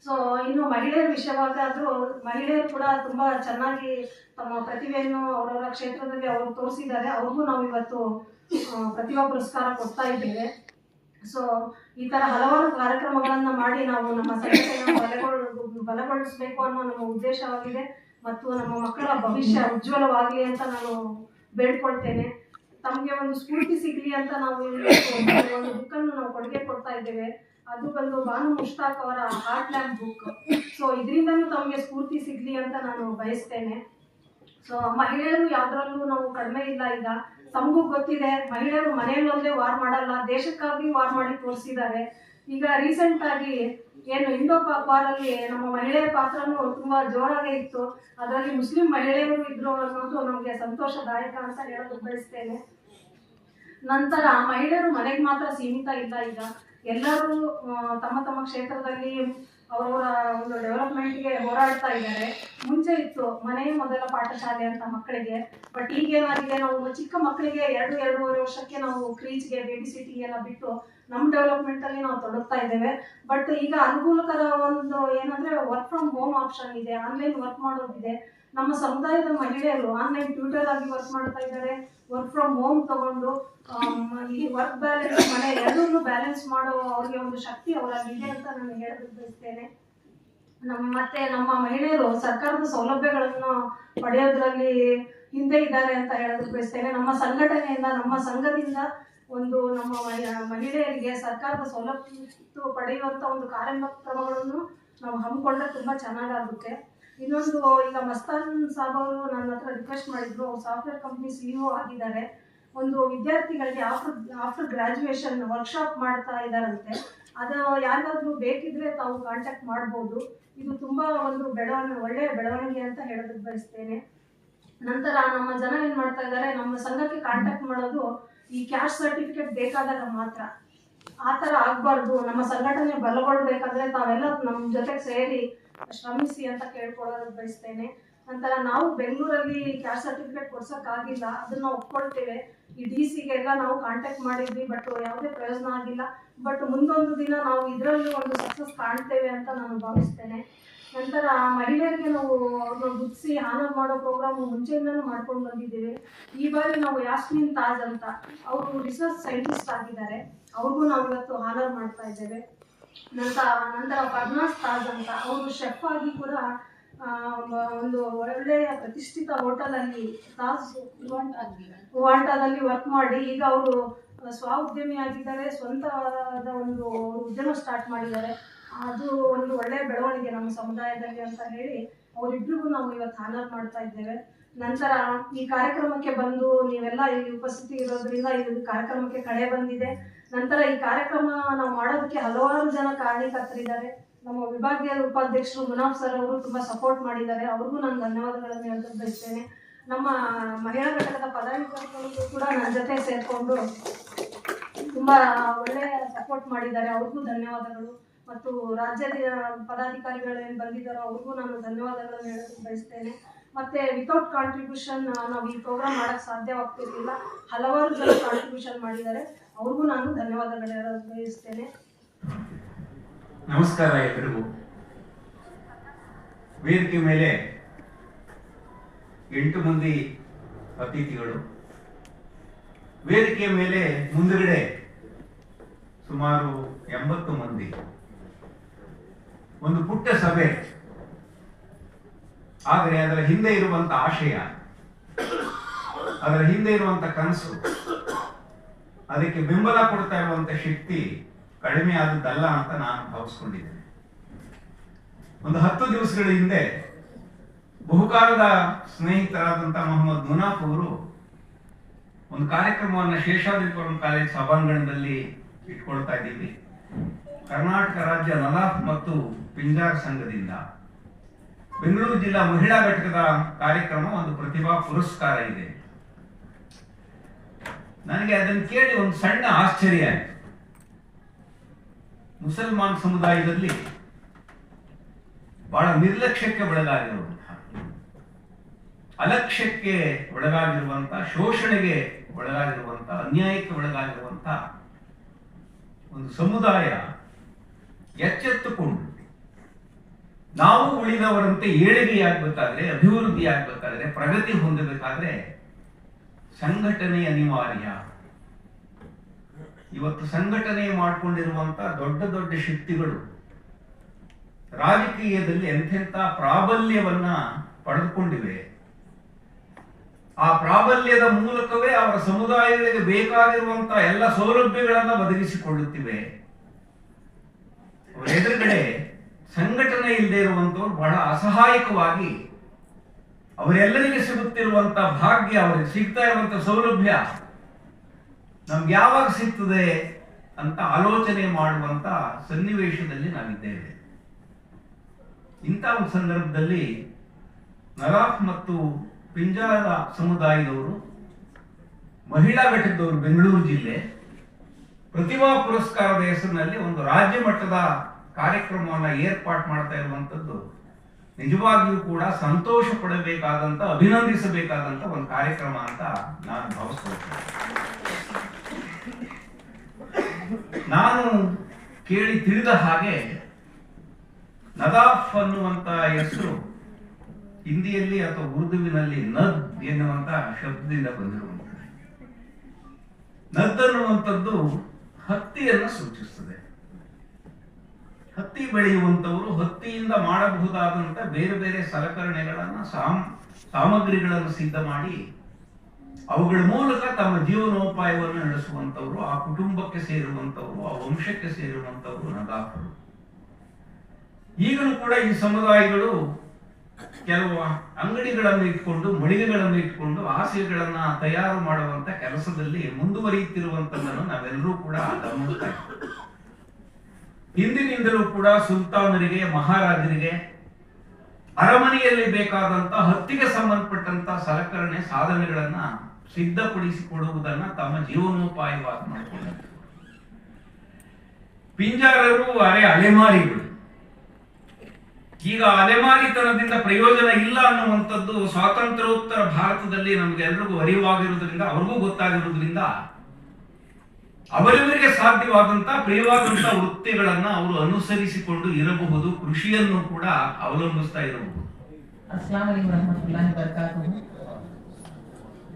Speaker 3: ಸೊ ಇನ್ನು ಮಹಿಳೆಯರ ವಿಷಯವಾಗಾದ್ರೂ ಮಹಿಳೆಯರು ಕೂಡ ತುಂಬಾ ಚೆನ್ನಾಗಿ ತಮ್ಮ ಪ್ರತಿಭೆಯನ್ನು ಅವರವರ ಕ್ಷೇತ್ರದಲ್ಲಿ ಅವರು ತೋರಿಸಿದ್ದಾರೆ. ಅವ್ರಿಗೂ ನಾವು ಇವತ್ತು ಪ್ರತಿಭಾ ಪುರಸ್ಕಾರ ಕೊಡ್ತಾ ಇದ್ದೇವೆ. ಸೊ ಈ ತರ ಹಲವಾರು ಕಾರ್ಯಕ್ರಮಗಳನ್ನ ಮಾಡಿ ನಾವು ನಮ್ಮ ಬಲಗೊಳ್, ಬಲಗೊಳಿಸಬೇಕು ಅನ್ನೋ ನಮ್ಮ ಉದ್ದೇಶವಾಗಿದೆ ಮತ್ತು ನಮ್ಮ ಮಕ್ಕಳ ಭವಿಷ್ಯ ಉಜ್ವಲವಾಗಲಿ ಅಂತ ನಾನು ಬೇಡ್ಕೊಳ್ತೇನೆ. ತಮಗೆ ಒಂದು ಸ್ಫೂರ್ತಿ ಸಿಗ್ಲಿ ಅಂತ ನಾವು ಒಂದು ಬುಕ್ ಅನ್ನು ನಾವು ಕೊಡುಗೆ ಕೊಡ್ತಾ ಇದ್ದೇವೆ. ಅದು ಬಂದು ಬಾನು ಮುಷ್ತಾಕ್ ಅವರ ಹಾರ್ಟ್ ಲ್ಯಾಂಪ್ ಬುಕ್ ಸೊ ಇದರಿಂದನೂ ತಮಗೆ ಸ್ಫೂರ್ತಿ ಸಿಗ್ಲಿ ಅಂತ ನಾನು ಬಯಸ್ತೇನೆ. ಸೊ ಮಹಿಳೆಯರು ಯಾವ್ದ್ರಲ್ಲೂ ನಾವು ಕಡಿಮೆ ಇಲ್ಲ ಈಗ. ತಮಗೂ ಗೊತ್ತಿದೆ, ಮಹಿಳೆಯರು ಮನೆಯಲ್ಲಿ ಒಂದೇ ವಾರ್ ಮಾಡಲ್ಲ ದೇಶಕ್ಕಾಗಿ ವಾರ್ ಮಾಡಿ ತೋರಿಸಿದ್ದಾರೆ. ಈಗ ರೀಸೆಂಟ್ ಆಗಿ ಏನು ಇಂಡೋ ಪಾಕ್ ವಾರ್ ಅಲ್ಲಿ ನಮ್ಮ ಮಹಿಳೆಯರ ಪಾತ್ರನೂ ತುಂಬಾ ಜೋರಾಗೇ ಇತ್ತು. ಅದರಲ್ಲಿ ಮುಸ್ಲಿಂ ಮಹಿಳೆಯರು ಇದ್ರು ಅನ್ನೋದು ನಮಗೆ ಸಂತೋಷದಾಯಕ ಅಂತ ಹೇಳಲು ಬಯಸ್ತೇನೆ. ನಂತರ ಮಹಿಳೆಯರು ಮನೆಗೆ ಮಾತ್ರ ಸೀಮಿತ ಇಲ್ಲ ಈಗ. ಎಲ್ಲರೂ ತಮ್ಮ ತಮ್ಮ ಕ್ಷೇತ್ರದಲ್ಲಿ ಅವರವರ ಒಂದು ಡೆವಲಪ್ಮೆಂಟ್ಗೆ ಹೋರಾಡ್ತಾ ಇದ್ದಾರೆ. ಮುಂಚೆ ಇತ್ತು ಮನೆ ಮೊದಲ ಪಾಠಶಾಲೆ ಅಂತ ಮಕ್ಕಳಿಗೆ ಬಟ್ ಈಗ ಏನಾಗಿದೆ ನಾವು ಚಿಕ್ಕ ಮಕ್ಕಳಿಗೆ ಎರಡು, ಎರಡೂವರೆ ವರ್ಷಕ್ಕೆ ನಾವು ಕ್ರೀಜ್ಗೆ ಬೇಬಿ ಸಿಟಿಗೆಲ್ಲ ಬಿಟ್ಟು ನಮ್ಮ ಡೆವಲಪ್ಮೆಂಟ್ ಅಲ್ಲಿ ನಾವು ತೊಡಗ್ತಾ ಇದ್ದೇವೆ. ಬಟ್ ಈಗ ಅನುಕೂಲಕರ ಒಂದು ಏನಂದ್ರೆ ವರ್ಕ್ ಫ್ರಮ್ ಹೋಮ್ ಆಪ್ಷನ್ ಇದೆ ಆನ್ಲೈನ್ ವರ್ಕ್ ಮಾಡೋದಿದೆ. ನಮ್ಮ ಸಮುದಾಯದ ಮಹಿಳೆಯರು ಆನ್ಲೈನ್ ಟ್ಯೂಟರ್ ಆಗಿ ವರ್ಕ್ ಮಾಡ್ತಾ ಇದ್ದಾರೆ ವರ್ಕ್ ಫ್ರಮ್ ಹೋಮ್ ತಗೊಂಡು ಆಮ್, ಈ ವರ್ಕ್ ಬ್ಯಾಲೆನ್ಸ್ ಮನೆ ಎರಡನ್ನೂ ಬ್ಯಾಲೆನ್ಸ್ ಮಾಡೋ ಅವ್ರಿಗೆ ಒಂದು ಶಕ್ತಿ ಅವರಲ್ಲಿ ಇದೆ ಅಂತ ನಾನು ಹೇಳಲು ಬಯಸ್ತೇನೆ. ನಮ್ಮ ಮತ್ತೆ ನಮ್ಮ ಮಹಿಳೆಯರು ಸರ್ಕಾರದ ಸೌಲಭ್ಯಗಳನ್ನು ಪಡೆಯೋದ್ರಲ್ಲಿ ಹಿಂದೆ ಇದ್ದಾರೆ ಅಂತ ಹೇಳೋದಕ್ಕೆ ಬಯಸ್ತೇನೆ. ನಮ್ಮ ಸಂಘಟನೆಯಿಂದ ನಮ್ಮ ಸಂಘದಿಂದ ಒಂದು ನಮ್ಮ ಮಹಿ- ಮಹಿಳೆಯರಿಗೆ ಸರ್ಕಾರದ ಸೌಲಭ್ಯ ಪಡೆಯುವಂತ ಒಂದು ಕಾರ್ಯಕ್ರಮಗಳನ್ನು ನಾವು ಹಮ್ಮಿಕೊಂಡ್ರೆ ತುಂಬಾ ಚೆನ್ನಾಗಾಗುತ್ತೆ. ಇನ್ನೊಂದು, ಈಗ ಮಸ್ತಾನ್ ಸಾಬ್ ಅವರು ನನ್ನ ಹತ್ರ ರಿಕ್ವೆಸ್ಟ್ ಮಾಡಿದ್ರು. ಸಾಫ್ಟ್ವೇರ್ ಕಂಪ್ನಿ ಸಿಇಒ ಆಗಿದ್ದಾರೆ. ಒಂದು ವಿದ್ಯಾರ್ಥಿಗಳಿಗೆ ಆಫ್ಟರ್ ಆಫ್ಟರ್ ಗ್ರಾಜುಯೇಷನ್ ವರ್ಕ್ಶಾಪ್ ಮಾಡ್ತಾ ಇದ್ದಾರಂತೆ. ಅದು ಯಾರಿಗಾದ್ರೂ ಬೇಕಿದ್ರೆ ತಾವು ಕಾಂಟ್ಯಾಕ್ಟ್ ಮಾಡ್ಬೋದು. ಇದು ತುಂಬಾ ಒಂದು ಬೆಳವಣಿಗೆ ಒಳ್ಳೆಯ ಬೆಳವಣಿಗೆ ಅಂತ ಹೇಳೋದಕ್ಕೆ ಬಯಸ್ತೇನೆ. ನಂತರ ನಮ್ಮ ಜನ ಏನು ಮಾಡ್ತಾ ಇದ್ದಾರೆ, ನಮ್ಮ ಸಂಘಕ್ಕೆ ಕಾಂಟ್ಯಾಕ್ಟ್ ಮಾಡೋದು ಈ ಕ್ಯಾಶ್ ಸರ್ಟಿಫಿಕೇಟ್ ಬೇಕಾದಾಗ ಮಾತ್ರ. ಆ ಥರ ಆಗಬಾರ್ದು. ನಮ್ಮ ಸಂಘಟನೆ ಬಲಗೊಳ್ಬೇಕಾದ್ರೆ ತಾವೆಲ್ಲ ನಮ್ಮ ಜೊತೆಗೆ ಸೇರಿ ಶ್ರಮಿಸಿ ಅಂತ ಕೇಳ್ಕೊಳ್ಳೋದಕ್ಕೆ ಬಯಸ್ತೇನೆ. ನಂತರ ನಾವು ಬೆಂಗಳೂರಲ್ಲಿ ಕ್ಯಾಶ್ ಸರ್ಟಿಫಿಕೇಟ್ ಕೊಡ್ಸೋಕ್ಕಾಗಿಲ್ಲ. ಅದನ್ನ ಒಪ್ಕೊಳ್ತೇವೆ. ಈ ಡಿ ಸಿಗೆಲ್ಲ ನಾವು ಕಾಂಟ್ಯಾಕ್ಟ್ ಮಾಡಿದ್ವಿ ಬಟ್ ಯಾವುದೇ ಪ್ರಯೋಜನ ಆಗಿಲ್ಲ. ಬಟ್ ಮುಂದೊಂದು ದಿನ ನಾವು ಇದರಲ್ಲಿ ಒಂದು ಸಕ್ಸಸ್ ಕಾಣ್ತೇವೆ ಅಂತ ನಾನು ಭಾವಿಸ್ತೇನೆ. ನಂತರ ಮಹಿಳೆಯರಿಗೆ ನಾವು ಅವ್ರನ್ನ ಗುದ್ಸಿ ಆನರ್ ಮಾಡೋ ಪ್ರೋಗ್ರಾಮ್ ಮುಂಚೆಯಿಂದನೂ ಮಾಡ್ಕೊಂಡು ಬಂದಿದ್ದೇವೆ. ಈ ಬಾರಿ ನಾವು ಯಾಸ್ಮಿನ್ ತಾಜ್ ಅಂತ. ಅವರು ರಿಸರ್ಚ್ ಸೈಂಟಿಸ್ಟ್ ಆಗಿದ್ದಾರೆ. ಅವ್ರಿಗೂ ನಾವು ಇವತ್ತು ಆನರ್ ಮಾಡ್ತಾ ಇದ್ದೇವೆ. ನಂತರ ನಂತರ ಪರ್ನಾಸ್ ತಾಜ್ ಅಂತ. ಅವರು ಶೆಫ್ ಆಗಿ ಕೂಡ ಒಂದು ಒಳ್ಳೆಯ ಪ್ರತಿಷ್ಠಿತ ಹೋಟೆಲಲ್ಲಿ ತಾಜ್ ವಾಂಟಾದಲ್ಲಿ ವರ್ಕ್ ಮಾಡಿ, ಈಗ ಅವರು ಸ್ವಾಉದ್ಯಮಿ ಆಗಿದ್ದಾರೆ, ಸ್ವಂತವಾದ ಒಂದು ಉದ್ಯಮ ಸ್ಟಾರ್ಟ್ ಮಾಡಿದ್ದಾರೆ. ಅದು ಒಂದು ಒಳ್ಳೆಯ ಬೆಳವಣಿಗೆ ನಮ್ಮ ಸಮುದಾಯದಲ್ಲಿ ಅಂತ ಹೇಳಿ ಅವರಿಬ್ಬರಿಗೂ ನಾವು ಇವತ್ತು ಆನರ್ ಮಾಡ್ತಾ ಇದ್ದೇವೆ. ನಂತರ ಈ ಕಾರ್ಯಕ್ರಮಕ್ಕೆ ಬಂದು ನೀವೆಲ್ಲ ಇಲ್ಲಿ ಉಪಸ್ಥಿತಿ ಇರೋದ್ರಿಂದ ಇದು ಕಾರ್ಯಕ್ರಮಕ್ಕೆ ಕಳೆ ಬಂದಿದೆ. ನಂತರ ಈ ಕಾರ್ಯಕ್ರಮ ನಾವು ಮಾಡೋದಕ್ಕೆ ಹಲವಾರು ಜನ ಕಾರಣೀಕರ್ತರಿದ್ದಾರೆ ನಮ್ಮ ವಿಭಾಗೀಯ ಉಪಾಧ್ಯಕ್ಷರು ಮುನಾಫ್ ಸರ್ ಅವರು ತುಂಬಾ ಸಪೋರ್ಟ್ ಮಾಡಿದ್ದಾರೆ. ಅವ್ರಿಗೂ ನಾನು ಧನ್ಯವಾದಗಳನ್ನು ಹೇಳಲು ಬಯಸ್ತೇನೆ ನಮ್ಮ ಮಹಿಳಾ ಘಟಕದ ಪದಾಧಿಕಾರಿಗಳಿಗೂ ಕೂಡ ನನ್ನ ಜೊತೆ ಸೇರಿಕೊಂಡು ತುಂಬಾ ಒಳ್ಳೆಯ ಸಪೋರ್ಟ್ ಮಾಡಿದ್ದಾರೆ. ಅವ್ರಿಗೂ ಧನ್ಯವಾದಗಳು. ಮತ್ತು ರಾಜ್ಯದ ಪದಾಧಿಕಾರಿಗಳು ಏನು ಬಂದಿದ್ದಾರೋ ಅವ್ರಿಗೂ ನಾನು ಧನ್ಯವಾದಗಳನ್ನು ಹೇಳಲು ಬಯಸ್ತೇನೆ. ಮತ್ತೆ ವಿತೌಟ್ ಕಾಂಟ್ರಿಬ್ಯೂಷನ್ ನಾವು ಈ ಪ್ರೋಗ್ರಾಮ್ ಮಾಡಕ್ ಸಾಧ್ಯವಾಗ್ತಿರ್ಲಿಲ್ಲ ಹಲವಾರು ಜನ ಕಾಂಟ್ರಿಬ್ಯೂಷನ್ ಮಾಡಿದ್ದಾರೆ. ಅವ್ರಿಗೂ ನಾನು ಧನ್ಯವಾದಗಳು ಬಯಸ್ತೇನೆ.
Speaker 4: ನಮಸ್ಕಾರ ಎಲ್ರಿಗೂ ವೇದಿಕೆ ಮೇಲೆ ಎಂಟು ಮಂದಿ ಅತಿಥಿಗಳು. ವೇದಿಕೆಯ ಮೇಲೆ ಮುಂದುಗಡೆ ಸುಮಾರು ಎಂಬತ್ತು ಮಂದಿ. ಒಂದು ಪುಟ್ಟ ಸಭೆ ಆದರೆ ಅದರ ಹಿಂದೆ ಇರುವಂತ ಆಶಯ ಅದರ ಹಿಂದೆ ಇರುವಂತ ಕನಸು, ಅದಕ್ಕೆ ಬೆಂಬಲ ಕೊಡ್ತಾ ಇರುವಂತ ಶಕ್ತಿ ಕಡಿಮೆ ಆದದ್ದಲ್ಲ ಅಂತ ನಾನು ಭಾವಿಸ್ಕೊಂಡಿದ್ದೇನೆ. ಒಂದು ಹತ್ತು ದಿವಸಗಳ ಹಿಂದೆ ಬಹುಕಾಲದ ಸ್ನೇಹಿತರಾದಂತ ಮೊಹಮ್ಮದ್ ಮುನಾಫ್ ಅವರು ಒಂದು ಕಾರ್ಯಕ್ರಮವನ್ನು ಶೇಷಾದ್ರಿಪುರಂ ಕಾಲೇಜ್ ಸಭಾಂಗಣದಲ್ಲಿ ಇಟ್ಕೊಳ್ತಾ ಇದ್ದೀವಿ. ಕರ್ನಾಟಕ ರಾಜ್ಯ ನಲಾಫ್ ಮತ್ತು ಪಿಂಜಾರ್ ಸಂಘದಿಂದ. ಬೆಂಗಳೂರು ಜಿಲ್ಲಾ ಮಹಿಳಾ ಘಟಕದ ಕಾರ್ಯಕ್ರಮ ಒಂದು ಪ್ರತಿಭಾ ಪುರಸ್ಕಾರ ಇದೆ. ನನಗೆ ಅದನ್ನು ಕೇಳಿ ಒಂದು ಸಣ್ಣ ಆಶ್ಚರ್ಯ ಆಯಿತು. ಮುಸಲ್ಮಾನ್ ಸಮುದಾಯದಲ್ಲಿ ಬಹಳ ನಿರ್ಲಕ್ಷ್ಯಕ್ಕೆ ಒಳಗಾಗಿರುವಂತಹ, ಅಲಕ್ಷ್ಯಕ್ಕೆ ಒಳಗಾಗಿರುವಂತಹ ಶೋಷಣೆಗೆ ಒಳಗಾಗಿರುವಂತಹ ಅನ್ಯಾಯಕ್ಕೆ ಒಳಗಾಗಿರುವಂತಹ ಒಂದು ಸಮುದಾಯ ಎಚ್ಚೆತ್ತುಕೊಂಡು ನಾವು ಉಳಿದವರಂತೆ ಏಳಿಗೆ ಆಗ್ಬೇಕಾದ್ರೆ ಅಭಿವೃದ್ಧಿ ಆಗ್ಬೇಕಾದ್ರೆ ಪ್ರಗತಿ ಹೊಂದಬೇಕಾದ್ರೆ ಸಂಘಟನೆ ಅನಿವಾರ್ಯ. ಇವತ್ತು ಸಂಘಟನೆ ಮಾಡಿಕೊಂಡಿರುವಂತ ದೊಡ್ಡ ದೊಡ್ಡ ಶಕ್ತಿಗಳು ರಾಜಕೀಯದಲ್ಲಿ ಎಂಥೆಂಥ ಪ್ರಾಬಲ್ಯವನ್ನ ಪಡೆದುಕೊಂಡಿವೆ. ಆ ಪ್ರಾಬಲ್ಯದ ಮೂಲಕವೇ ಅವರ ಸಮುದಾಯಗಳಿಗೆ ಬೇಕಾಗಿರುವಂತಹ ಎಲ್ಲ ಸೌಲಭ್ಯಗಳನ್ನ ಒದಗಿಸಿಕೊಳ್ಳುತ್ತಿವೆ. ಅವರ ಎದುರುಗಡೆ ಸಂಘಟನೆ ಇಲ್ಲದೆ ಇರುವಂಥವ್ರು ಬಹಳ ಅಸಹಾಯಕವಾಗಿ ಅವರೆಲ್ಲರಿಗೆ ಸಿಗುತ್ತಿರುವಂತ ಭಾಗ್ಯ, ಅವರಿಗೆ ಸಿಗ್ತಾ ಇರುವಂತ ಸೌಲಭ್ಯ ನಮ್ಗೆ ಯಾವಾಗ ಸಿಗ್ತದೆ ಅಂತ ಆಲೋಚನೆ ಮಾಡುವಂತ ಸನ್ನಿವೇಶದಲ್ಲಿ ನಾವಿದ್ದೇವೆ. ಇಂಥ ಒಂದು ಸಂದರ್ಭದಲ್ಲಿ ನರಾಫ್ ಮತ್ತು ಪಿಂಜಾರ ಸಮುದಾಯದವರು, ಮಹಿಳಾ ಘಟಕದವರು ಬೆಂಗಳೂರು ಜಿಲ್ಲೆ ಪ್ರತಿಭಾ ಪುರಸ್ಕಾರದ ಹೆಸರಿನಲ್ಲಿ ಒಂದು ರಾಜ್ಯ ಮಟ್ಟದ ಕಾರ್ಯಕ್ರಮವನ್ನು ಏರ್ಪಾಟ್ ಮಾಡ್ತಾ ಇರುವಂಥದ್ದು ನಿಜವಾಗಿಯೂ ಕೂಡ ಸಂತೋಷ ಪಡಬೇಕಾದಂಥ ಅಭಿನಂದಿಸಬೇಕಾದಂಥ ಒಂದು ಕಾರ್ಯಕ್ರಮ ಅಂತ ನಾನು ಭಾವಿಸ್ಕೊಳ್ತೇನೆ. ನಾನು ಕೇಳಿ ತಿಳಿದ ಹಾಗೆ ನದಾಫ್ ಅನ್ನುವಂಥ ಹೆಸರು ಹಿಂದಿಯಲ್ಲಿ ಅಥವಾ ಉರ್ದುವಿನಲ್ಲಿ ನದ್ ಎನ್ನುವಂಥ ಶಬ್ದದಿಂದ ಬಂದಿರುವಂಥದ್ದು. ನದ್ ಅನ್ನುವಂಥದ್ದು ಹತ್ತಿಯನ್ನು ಸೂಚಿಸ್ತದೆ. ಹತ್ತಿ ಬೆಳೆಯುವಂತವರು ಹತ್ತಿಯಿಂದ ಮಾಡಬಹುದಾದಂತ ಬೇರೆ ಬೇರೆ ಸಲಕರಣೆಗಳನ್ನ ಸಾಮ್, ಸಾಮಗ್ರಿಗಳನ್ನು ಸಿದ್ಧ ಮಾಡಿ ಅವುಗಳ ಮೂಲಕ ತಮ್ಮ ಜೀವನೋಪಾಯವನ್ನು ನಡೆಸುವಂತವರು ಆ ಕುಟುಂಬಕ್ಕೆ ಸೇರುವಂತವರು ಆ ವಂಶಕ್ಕೆ ಸೇರುವಂತವರು ನದಾಫರು ಈಗಲೂ ಕೂಡ ಈ ಸಮುದಾಯಗಳು ಕೆಲವು ಅಂಗಡಿಗಳನ್ನು ಇಟ್ಕೊಂಡು, ಮಳಿಗೆಗಳನ್ನು ಇಟ್ಕೊಂಡು, ಹಾಸಿಗೆಗಳನ್ನ ತಯಾರು ಮಾಡುವಂತ ಕೆಲಸದಲ್ಲಿ ಮುಂದುವರಿಯುತ್ತಿರುವಂತದ್ದನ್ನು ನಾವೆಲ್ಲರೂ ಕೂಡ ಗಮನಿಸ್ತಾ ಇದ್ದೀವಿ. ಹಿಂದಿನಿಂದಲೂ ಕೂಡ ಸುಲ್ತಾನರಿಗೆ, ಮಹಾರಾಜರಿಗೆ ಅರಮನೆಯಲ್ಲಿ ಬೇಕಾದಂತ ಹತ್ತಿಗೆ ಸಂಬಂಧಪಟ್ಟಂತ ಸಲಕರಣೆ, ಸಾಧನೆಗಳನ್ನ ಸಿದ್ಧಪಡಿಸಿಕೊಡುವುದನ್ನ ತಮ್ಮ ಜೀವನೋಪಾಯವಾಗಿ ಮಾಡಿಕೊಂಡ ಪಿಂಜಾರರು ಅರೆ ಅಲೆಮಾರಿಗಳು. ಈಗ ಅಲೆಮಾರಿತನದಿಂದ ಪ್ರಯೋಜನ ಇಲ್ಲ ಅನ್ನುವಂಥದ್ದು ಸ್ವಾತಂತ್ರ್ಯೋತ್ತರ ಭಾರತದಲ್ಲಿ ನಮಗೆಲ್ಲರಿಗೂ ಅರಿವಾಗಿರುವುದರಿಂದ, ಅವ್ರಿಗೂ ಗೊತ್ತಾಗಿರುವುದರಿಂದ ಅವರವರಿಗೆ ಸಾಧ್ಯವಾದಂತಹ ಪ್ರಿಯವಾದಂತಹ ವೃತ್ತಿಗಳನ್ನ ಅವರು ಅನುಸರಿಸಿಕೊಂಡು ಇರಬಹುದು ಕೃಷಿಯನ್ನು ಕೂಡ ಅವಲಂಬಿಸ್ತಾ ಇರಬಹುದು.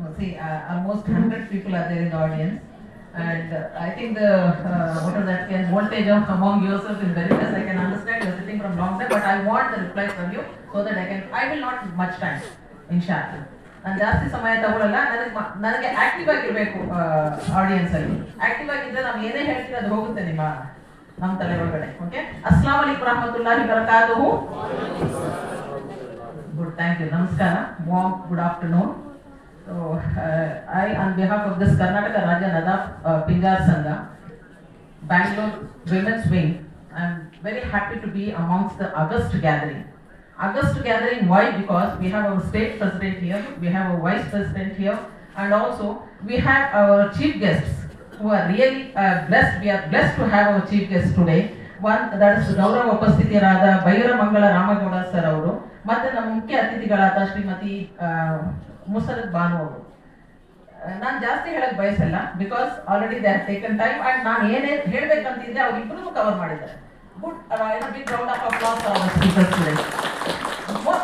Speaker 5: Uh, See, uh, almost 100 people are there in the audience. And uh, I think the, uh, what is that, can voltage of among yourself is very less. I can understand you're sitting from long time, but I want the reply from you so that I can, I will not much time, inshallah. ನಾನು ಜಾಸ್ತಿ ಸಮಯ ತಗೊಳ್ಳಲ್ಲ ನನಗೆ ಮ- ನನಗೆ active ಆಗಿರ್ಬೇಕು audience ಅಲ್ಲಿ active ಆಗಿದ್ರೆ ನಾವು ಏನೇ ಹೇಳ್ತೀವಿ ಅದು ಹೋಗುತ್ತೆ ನಿಮ್ಮ ನಮ್ಮ ತಲೆ ಒಳಗಡೆ ಓಕೆ ಅಸ್ಲಾಂ ವಲೈಕುಂ ರಹಮತುಲ್ಲಾಹಿ ಬರಕಾತುಹು Good, thank you. Namaskara. Warm good afternoon. So, uh, I, on behalf of this Karnataka Raja Nadaf uh, Pinjar Sangha, Bangalore Women's Wing, I'm very happy to be amongst the August gathering. August gathering, why? Because we have our state president here, we have our vice president here, and also we have our chief guests who are really uh, blessed. We are blessed to have our chief guests today. One that is ಉಪಸ್ಥಿತಿಯರಾದ Byramangala Ramagowda sir ಅವರು ಮತ್ತೆ ನಮ್ಮ ಮುಖ್ಯ ಅತಿಥಿಗಳಾದ ಶ್ರೀಮತಿ ಮುಸರತ್ ಬಾನು ಅವರು ನಾನು ಜಾಸ್ತಿ ಹೇಳಕ್ ಬಯಸಲ್ಲ because already they taken time and ನಾನು ಏನೇ ಹೇಳ್ಬೇಕಂತಿದ್ದೆ ಅವ್ರಿಬ್ರು ಕವರ್ ಮಾಡಿದ್ದಾರೆ Good big round of applause for speakers today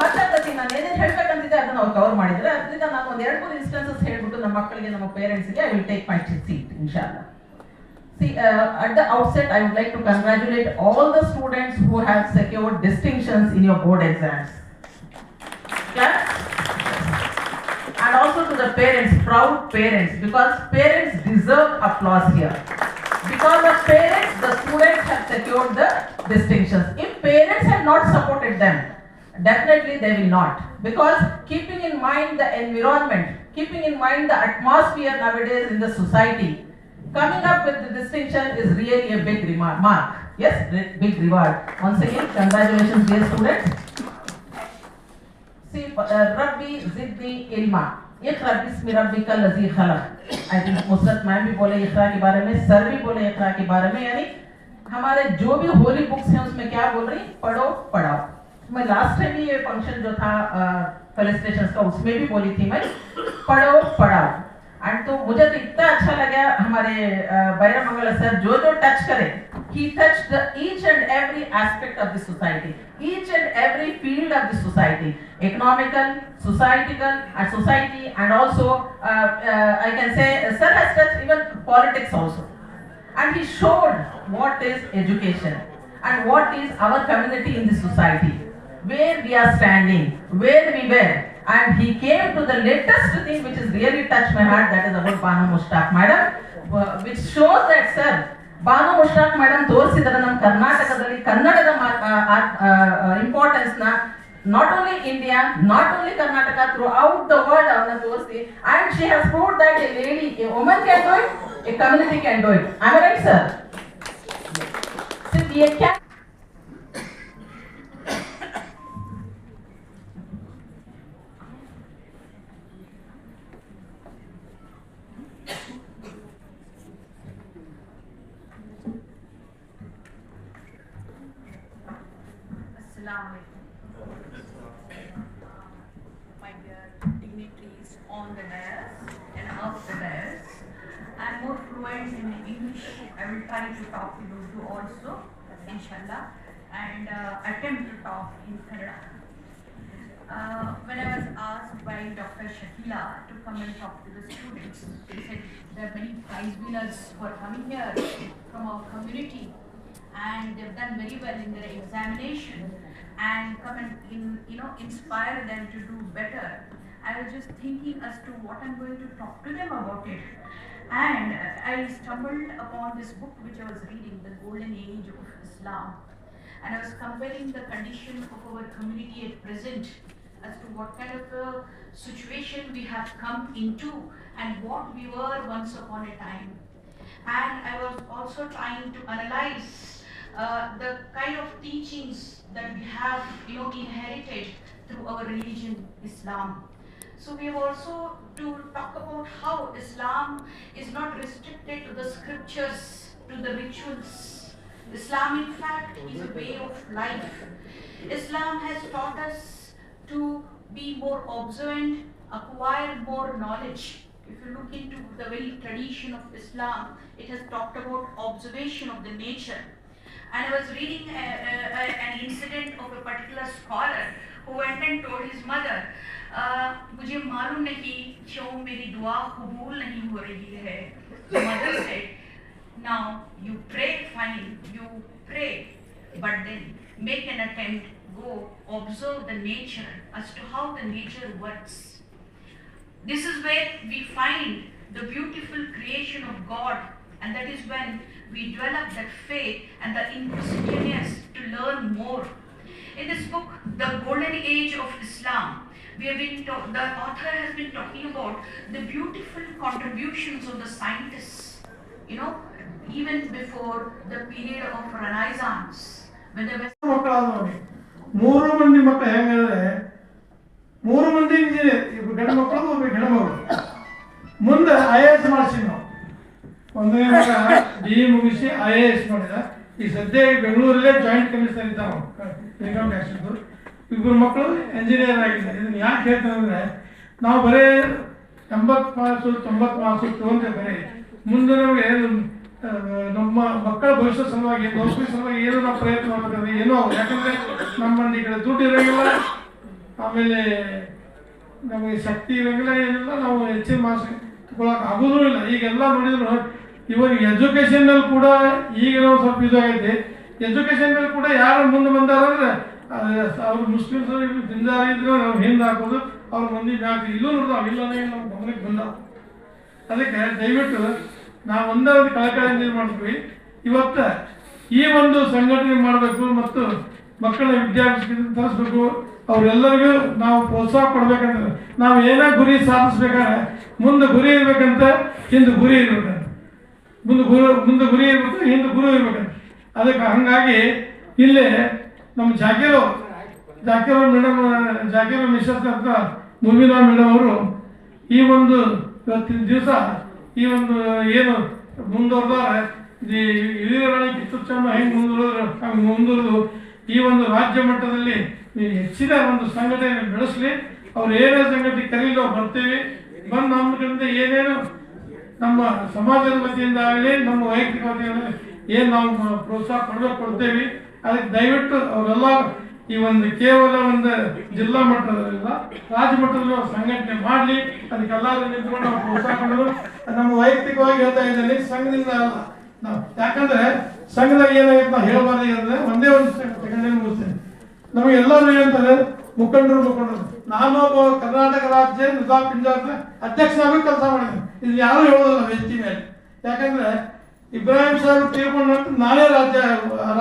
Speaker 5: ಮತ್ತೆ ನಾನು ಏನೇನು ಹೇಳ್ಬೇಕಂತಿದ್ದೆ ಅದನ್ನ ಅವ್ರು ಕವರ್ ಮಾಡಿದ್ರೆ ಅದರಿಂದ ನಾನು ಒಂದ್ ಎರಡು ಮೂರು ಇನ್ಸ್ಟೆನ್ಸಸ್ ಹೇಳ್ಬಿಟ್ಟು ನಮ್ಮ ಮಕ್ಕಳಿಗೆ ನಮ್ಮ ಪೇರೆಂಟ್ಸ್ಗೆ I will take my seat ಇನ್ಶಾಲ್ಲ See, uh, at the outset, I would like to congratulate all the students who have secured distinctions in your board exams. Clap. And also to the parents, proud parents, because parents deserve applause here. Because of parents, the students have secured the distinctions. If parents had not supported them, definitely they will not. Because keeping in mind the environment, keeping in mind the atmosphere nowadays in the society, coming up with the distinction is really a big remark, mark. Yes, big reward. Once again, congratulations dear students. See, uh, Rabbi Zidni Ilma. इकरा बिस्मि रब्बिका लजी खलक I think Musarrat ma'am भी बोले इकरा के बारे में सर भी बोले इकरा के बारे में यानी हमारे जो भी होली बुक्स हैं उसमें क्या बोल रही पढ़ो पढ़ाओ मैं लास्ट टाइम भी ये फ़ंक्शन जो था फेलिस्ट्रेशन का उसमें भी बोली थी मैं पढ़ो पढ़ाओ एंड तो मुझे तो इतना अच्छा लगा हमारे बैरम मंगल सर जो जो टच करे he touched the each and every aspect of the society each and every field of the society economical societal and society and also uh, uh, i can say uh, sir has touched even politics also and he showed what is education and what is our community in the society where we are standing where we were and he came to the latest thing which is really touched my heart that is about banu mushtaq madam uh, which shows that sir Banu Mushtaq madam ತೋರಿಸಿದ್ರೆ ನಮ್ಮ ಕರ್ನಾಟಕದಲ್ಲಿ ಕನ್ನಡದ importance not only India, not only Karnataka, throughout the world, And she
Speaker 6: has proved that a lady, a woman can do it, a community can do it. Am I right, sir? Yes. So, attempt to talk in Kannada. Uh, when I was asked by Dr. Shakila to come and talk to the students, she said there are many prize winners who are coming here from our community and they've done very well in their examination and come and in, you know inspire them to do better. I was just thinking as to what I'm going to talk to them about it. And I stumbled upon this book which I was reading, The Golden Age of Islam. And I was comparing the condition of our community at present as to what kind of a situation we have come into and what we were once upon a time. And I was also trying to analyze uh, the kind of teachings that we have, you know, inherited through our religion, Islam. So we have also to talk about how Islam is not restricted to the scriptures, to the rituals. Islam, in fact, is a way of life. Islam has taught us to be more observant, acquire more knowledge. If you look into the very tradition of Islam, it has talked about observation of the nature. And I was reading a, a, a- an incident of a particular scholar who went and told his mother, "Uh, मुझे मालूम नहीं क्यों मेरी दुआ कबूल नहीं हो रही है The mother said, now you pray fine, you pray, but then make an attempt, go observe the nature as to how the nature works. This is where we find the beautiful creation of God, and that is when we develop that faith and the inquisitiveness to learn more. In this book, The Golden Age of Islam, we have been the author has been talking about the beautiful contributions of the scientists, you know, even before the period of Renaissance, when the West
Speaker 7: ಮೂರು ಮಂದಿ ಮಕ್ಕಳು ಹೆಂಗಂದ್ರೆ ಮೂರು ಮಂದಿ engineer ಇಬ್ರು ಗಂಡು ಮಕ್ಕಳು ಒಬ್ಬರು ಹೆಣ್ಮಗಳು ಮುಂದೆ ಐ ಎ ಎಸ್ ಮಾಡಿಸಿ ನಾವು. ಒಂದನೇ ಮಗ ಡಿ ಮುಗಿಸಿ ಐ ಎ ಎಸ್ ಮಾಡಿದ. ಈ ಸದ್ಯ ಈ ಬೆಂಗಳೂರಲ್ಲೇ ಜಾಯಿಂಟ್ ಕಮಿಷನರ್ ಇದ್ದ ಇನ್ಕಮ್ ಟ್ಯಾಕ್ಸ್ದು ಇಬ್ಬರು ಮಕ್ಕಳು ಇಂಜಿನಿಯರ್ ಆಗಿದ್ದಾರೆ. ಇದನ್ನ ಯಾಕೆ ಹೇಳ್ತಾರೆ ಅಂದ್ರೆ ನಾವು ಬರೇ ಎಂಬತ್ತು ಮಾರ್ಕ್ಸು ತೊಂಬತ್ತು ಮಾರ್ಕ್ಸು ತೊಗೊಂಡ್ರೆ ಬರೀ. ಮುಂದೆ ನಮಗೆ ನಮ್ಮ ಮಕ್ಕಳ ಭವಿಷ್ಯ ಸಲುವಾಗಿ ನೌಕರಿ ಸಲುವಾಗಿ ಏನೋ ನಾವು ಪ್ರಯತ್ನ ಮಾಡ್ಬೇಕಂದ್ರೆ ಏನೋ. ಯಾಕಂದ್ರೆ ನಮ್ಮ ಈ ಕಡೆ ದುಡ್ಡು ಇರೋಂಗಿಲ್ಲ. ಆಮೇಲೆ ನಮಗೆ ಶಕ್ತಿ ಇರೋಂಗಿಲ್ಲ, ಏನಿಲ್ಲ, ನಾವು ಹೆಚ್ಚಿನ ಮಾರ್ಕ್ಸ್ ತಗೊಳಕ್ ಆಗೋದೂ ಇಲ್ಲ. ಈಗೆಲ್ಲ ನೋಡಿದ್ರು ಇವಾಗ ಎಜುಕೇಶನ್ ಕೂಡ ಈಗ ನಾವು ಸ್ವಲ್ಪ ಇದಾಗೈತಿ ಎಜುಕೇಶನ್ ಕೂಡ ಯಾರು ಮುಂದೆ ಬಂದಾರಂದ್ರೆ ಅವ್ರು ಮುಸ್ಲಿಮ್ಸ್ ಹಿಂದಾರ ಇದ್ರೆ ನಾವು ಹಿಂದೆ ಹಾಕೋದು, ಅವ್ರ ಮಂದಿ ಮ್ಯಾಕ್ ಇಲ್ಲೂ ನೋಡಿದ್ರು ಇಲ್ಲ ನಮ್ಮ ಗಮನಕ್ಕೆ ಬಂದ ಅದಕ್ಕೆ ದಯವಿಟ್ಟು ನಾವು ಒಂದೇ ಒಂದು ಕಳಕಳಿಯಿಂದ ಮಾಡ್ತೀವಿ ಇವತ್ತ ಈ ಒಂದು ಸಂಘಟನೆ ಮಾಡಬೇಕು ಮತ್ತು ಮಕ್ಕಳ ವಿದ್ಯಾಭ್ಯಾಸಕ್ಕೆ ತರಿಸ್ಬೇಕು. ಅವರೆಲ್ಲರಿಗೂ ನಾವು ಪ್ರೋತ್ಸಾಹ ಕೊಡ್ಬೇಕಂದ್ರೆ, ನಾವು ಏನೇ ಗುರಿ ಸಾಧಿಸ್ಬೇಕಾದ್ರೆ, ಮುಂದೆ ಗುರಿ ಇರ್ಬೇಕಂತ, ಹಿಂದೆ ಗುರಿ ಇರ್ಬೇಕಂತ. ಮುಂದೆ ಗುರು, ಮುಂದೆ ಗುರಿ ಇರ್ಬೇಕು, ಹಿಂದೆ ಗುರು ಇರ್ಬೇಕಂತ. ಅದಕ್ಕೆ ಹಂಗಾಗಿ ಇಲ್ಲಿ ನಮ್ಮ ಜಾಕೀರು, ಜಾಕೀರ್ ಮೇಡಮ್, ಜಾಕೀರ್ ಮಿಶ್ರ ಅಂತ ಮುಬಿನಾ ಮೇಡಮ್ ಅವರು ಈ ಒಂದು ಇವತ್ತಿನ ದಿವಸ ಈ ಒಂದು, ಏನು ಮುಂದುವರೆದಾರೆ ಈ ಹಿರಿಯರಾಣಿ ಚೆನ್ನಮ್ಮ ಹೆಂಗೆ ಮುಂದುವರೆದ್ರು ಹಂಗೆ ಮುಂದುವರೆದು, ಈ ಒಂದು ರಾಜ್ಯ ಮಟ್ಟದಲ್ಲಿ ಹೆಚ್ಚಿನ ಒಂದು ಸಂಘಟನೆ ಬೆಳೆಸಲಿ, ಅವ್ರು ಏನೇ ಸಂಗತಿ ಕರೀಲಿ ಬರ್ತೀವಿ. ಬಂದು ನಮ್ಮ ಕಡೆಯಿಂದ ಏನೇನು ನಮ್ಮ ಸಮಾಜದ ವತಿಯಿಂದ ಆಗಲಿ, ನಮ್ಮ ವೈಯಕ್ತಿಕ ವತಿಯಿಂದ ಏನು ನಾವು ಪ್ರೋತ್ಸಾಹ ಕೊಡಬೇಕು ಕೊಡ್ತೇವೆ. ಅದಕ್ಕೆ ದಯವಿಟ್ಟು ಅವರೆಲ್ಲ ಈ ಒಂದು ಕೇವಲ ಒಂದು ಜಿಲ್ಲಾ ಮಟ್ಟದಲ್ಲ ರಾಜ್ಯ ಮಟ್ಟದಲ್ಲಿ ಅವ್ರು ಸಂಘಟನೆ ಮಾಡಲಿ ಅದಕ್ಕೆಲ್ಲರೂ ನಿಂತ್ಕೊಂಡು ಪ್ರೋತ್ಸಾಹ ಕೊಡೋದು. ನಮ್ಮ ವೈಯಕ್ತಿಕವಾಗಿ ಹೇಳ್ತಾ ಇದ್ದೇನೆ ಸಂಘದಿಂದ ಅಲ್ಲ. ನಾವು ಯಾಕಂದ್ರೆ ಸಂಘದಾಗ ಏನಾಗಿತ್ತು ನಾವು ಹೇಳಬಾರ್ದು ಒಂದೇ ಒಂದು ಸೆಕೆಂಡ್ ಮುಗಿಸ್ತೇನೆ. ನಮಗೆ ಎಲ್ಲರೂ ಏನಂತಾರೆ, ಮುಖಂಡರು ಮುಖಂಡರು. ನಾನು ಕರ್ನಾಟಕ ರಾಜ್ಯ ನಿಜಾಮ್ ಅಧ್ಯಕ್ಷ ಅಧ್ಯಕ್ಷನಾಗಿ ಕೆಲಸ ಮಾಡಿದ್ದೇನೆ. ಇಲ್ಲಿ ಯಾರು ಹೇಳೋದಿಲ್ಲ ವ್ಯಕ್ತಿ ಮೇಲೆ. ಯಾಕಂದ್ರೆ ಇಬ್ರಾಹಿಂ ಸಾಹೇಬ್ ತೀರ್ಕೊಂಡ ನಾನೇ ರಾಜ್ಯ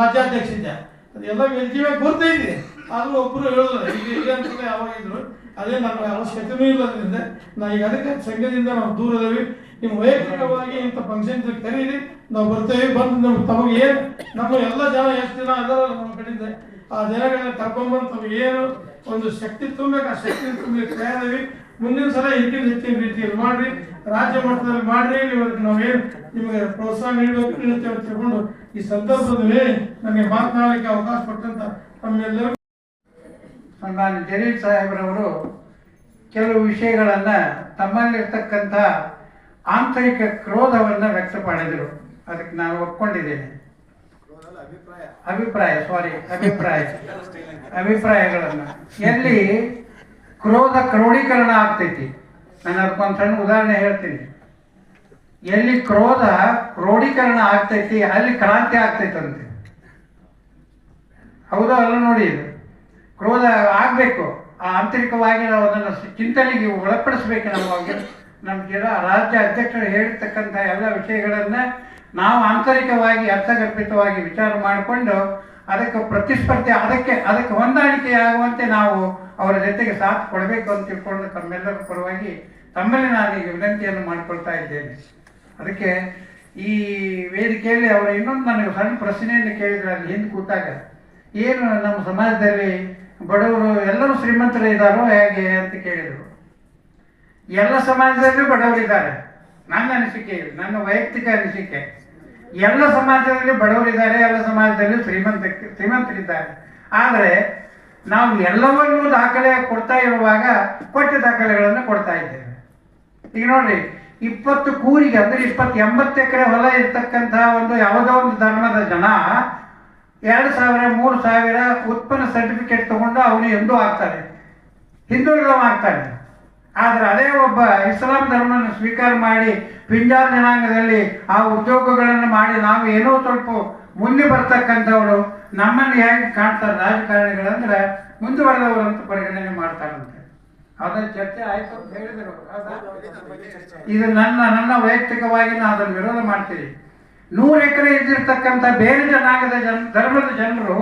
Speaker 7: ರಾಜ್ಯಾಧ್ಯಕ್ಷ ಇದ್ದೆ. ಅದೆಲ್ಲ ಮೇಲೆ ಇದೆ. ಆದ್ರೂ ಒಬ್ಬರು ಹೇಳಿದ್ರು, ಈಗ ಈಗ ಅಂತ ಯಾವಾಗ ಇದ್ರು ಅದೇ ನಮ್ಮ ಅವಶ್ಯಕತೆನೂ ಇಲ್ಲದ್ರಿಂದ ನಾ ಈಗ ಅದಕ್ಕೆ ಸಂಘದಿಂದ ನಾವು ದೂರ ಅದೇವಿ ನಿಮ್ಮ ವೈಯಕ್ತಿಕವಾಗಿ ಇಂಥ ಫಂಕ್ಷನ್ ಕರೀರಿ. ನಾವು ಬರ್ತೇವೆ, ಬಂದು ನಮ್ಗೆ ತಮಗೆ ಏನು ನಮ್ಮ ಎಲ್ಲ ಜನ ಎಷ್ಟು ಜನ ಅದರ ನಮ್ಮ ಕಡೆಯಿಂದ, ಆ ಜನಗಳನ್ನ ಕರ್ಕೊಂಡ್ಬಂದು ತಮಗೆ ಏನು ಒಂದು ಶಕ್ತಿ ತುಂಬಬೇಕು. ಆ ಶಕ್ತಿ ತುಂಬಲಿಕ್ಕೆ ತಯಾರಿ ಮುಂದಿನ ಸಲ ಹೆಚ್ಚಿನ ಹೆಚ್ಚಿನ ರೀತಿಯಲ್ಲಿ ಮಾಡ್ರಿ. ರಾಜ್ಯ ಮಟ್ಟದಲ್ಲಿ ಮಾಡ್ರಿ. ನೀವು ಅದಕ್ಕೆ ನಾವೇನು ನಿಮಗೆ ಪ್ರೋತ್ಸಾಹ ನೀಡಬೇಕು ನೀಡುತ್ತೇವೆ ತಿಳ್ಕೊಂಡು ಈ ಸಂದರ್ಭದಲ್ಲಿ ನನಗೆ ಮಾತನಾಡಲಿಕ್ಕೆ ಅವಕಾಶ ಕೊಟ್ಟಂತ ತಮ್ಮೆಲ್ಲರಿಗೂ
Speaker 8: ನಾನು ಜಲೀಲ್ ಸಾಹೇಬ್ರವರು ಕೆಲವು ವಿಷಯಗಳನ್ನು ತಮ್ಮಲ್ಲಿರ್ತಕ್ಕಂಥ ಆಂತರಿಕ ಕ್ರೋಧವನ್ನು ವ್ಯಕ್ತಪಡಿದರು ಅದಕ್ಕೆ ನಾನು ಒಪ್ಕೊಂಡಿದ್ದೇನೆ. ಅಭಿಪ್ರಾಯ ಸಾರಿ ಅಭಿಪ್ರಾಯ, ಅಭಿಪ್ರಾಯಗಳನ್ನು. ಎಲ್ಲಿ ಕ್ರೋಧ ಕ್ರೋಢೀಕರಣ ಆಗ್ತೈತಿ. ನಾನು ಅದಕ್ಕೊಂದು ಸಣ್ಣ ಉದಾಹರಣೆ ಹೇಳ್ತೀನಿ. ಎಲ್ಲಿ ಕ್ರೋಧ, ಕ್ರೋಢೀಕರಣ ಆಗ್ತೈತಿ, ಅಲ್ಲಿ ಕ್ರಾಂತಿ ಆಗ್ತೈತಂತೆ ಹೌದಾ ಅಲ್ಲ ನೋಡಿ ಕ್ರೋಧ ಆಗಬೇಕು. ಆ ಆಂತರಿಕವಾಗಿ ನಾವು ಅದನ್ನು ಚಿಂತನೆಗೆ ಒಳಪಡಿಸ್ಬೇಕು ನಮಗೆ ಜನ ರಾಜ್ಯ ಅಧ್ಯಕ್ಷರು ಹೇಳಿರ್ತಕ್ಕಂಥ ಎಲ್ಲ ವಿಷಯಗಳನ್ನು ನಾವು ಆಂತರಿಕವಾಗಿ ಅರ್ಥಗರ್ಭಿತವಾಗಿ ವಿಚಾರ ಮಾಡಿಕೊಂಡು ಅದಕ್ಕೆ ಪ್ರತಿಸ್ಪರ್ಧೆ, ಅದಕ್ಕೆ ಅದಕ್ಕೆ ಹೊಂದಾಣಿಕೆ ಆಗುವಂತೆ ನಾವು ಅವರ ಜೊತೆಗೆ ಸಾಥ್ ಕೊಡಬೇಕು ಅಂತ ತಿಳ್ಕೊಂಡು ತಮ್ಮೆಲ್ಲರ ಪರವಾಗಿ ತಮ್ಮಲ್ಲಿ ನಾನು ಈಗ ವಿನಂತಿಯನ್ನು ಮಾಡಿಕೊಳ್ತಾ ಇದ್ದೇನೆ. ಅದಕ್ಕೆ ಈ ವೇದಿಕೆಯಲ್ಲಿ ಅವರು ಇನ್ನೊಂದು ನನಗೆ ಸಣ್ಣ ಪ್ರಶ್ನೆಯನ್ನು ಕೇಳಿದ್ರು ಅಲ್ಲಿ ಹಿಂದೆ ಕೂತಾಗ, ಏನು ನಮ್ಮ ಸಮಾಜದಲ್ಲಿ ಬಡವರು ಎಲ್ಲರೂ ಶ್ರೀಮಂತರು ಇದ್ದಾರೋ ಹೇಗೆ ಅಂತ ಕೇಳಿದರು. ಎಲ್ಲ ಸಮಾಜದಲ್ಲೂ ಬಡವರಿದ್ದಾರೆ, ನನ್ನ ಅನಿಸಿಕೆ ನನ್ನ ವೈಯಕ್ತಿಕ ಅನಿಸಿಕೆ. ಎಲ್ಲ ಸಮಾಜದಲ್ಲಿ ಬಡವರಿದ್ದಾರೆ, ಎಲ್ಲ ಸಮಾಜದಲ್ಲಿ ಶ್ರೀಮಂತ ಶ್ರೀಮಂತರಿದ್ದಾರೆ. ಆದರೆ ನಾವು ಎಲ್ಲವನ್ನೂ ದಾಖಲೆ ಕೊಡ್ತಾ ಇರುವಾಗ ಕೊಟ್ಟ ದಾಖಲೆಗಳನ್ನು ಕೊಡ್ತಾ ಇದ್ದೇವೆ. ಈಗ ನೋಡ್ರಿ ಇಪ್ಪತ್ತು ಕೂರಿಗೆ, ಅಂದರೆ ಇಪ್ಪತ್ತು ಎಂಬತ್ತು ಎಕರೆ ಹೊಲ ಇರ್ತಕ್ಕಂತಹ ಒಂದು ಯಾವುದೋ ಒಂದು ಧರ್ಮದ ಜನ ಎರಡು ಸಾವಿರ, ಮೂರು ಸಾವಿರ ಉತ್ಪನ್ನ ಸರ್ಟಿಫಿಕೇಟ್ ತಗೊಂಡು ಅವನು ಎಂದೂ ಆಗ್ತಾನೆ. ಹಿಂದುಳಿದವ ಆಗ್ತಾನೆ. ಆದರೆ ಅದೇ ಒಬ್ಬ ಇಸ್ಲಾಂ ಧರ್ಮವನ್ನು ಸ್ವೀಕಾರ ಮಾಡಿ ಪಿಂಜಾರ್ ಜನಾಂಗದಲ್ಲಿ ಆ ಉದ್ಯೋಗಗಳನ್ನು ಮಾಡಿ ನಾವು ಏನೋ ಸ್ವಲ್ಪ ಮುಂದೆ ಬರ್ತಕ್ಕಂಥವ್ರು ನಮ್ಮನ್ನು ಹೇಗೆ ಕಾಣ್ತಾರೆ ರಾಜಕಾರಣಿಗಳಂದ್ರೆ ಮುಂದುವರೆದವರು ಅಂತ ಪರಿಗಣನೆ ಮಾಡ್ತಾರಂತೆ ಅದರ ಚರ್ಚೆ ಆಯ್ತು ಅಂತ ಹೇಳಿದರು? ಇದು ನನ್ನ ನನ್ನ ವೈಯಕ್ತಿಕವಾಗಿ ನಾನು ಅದನ್ನು ವಿರೋಧ ಮಾಡ್ತೀನಿ. ನೂರು ಎಕರೆ ಇದ್ದಿರ್ತಕ್ಕಂಥ ಬೇರೆ ಜನಾಂಗದ ಜನ ಧರ್ಮದ ಜನರು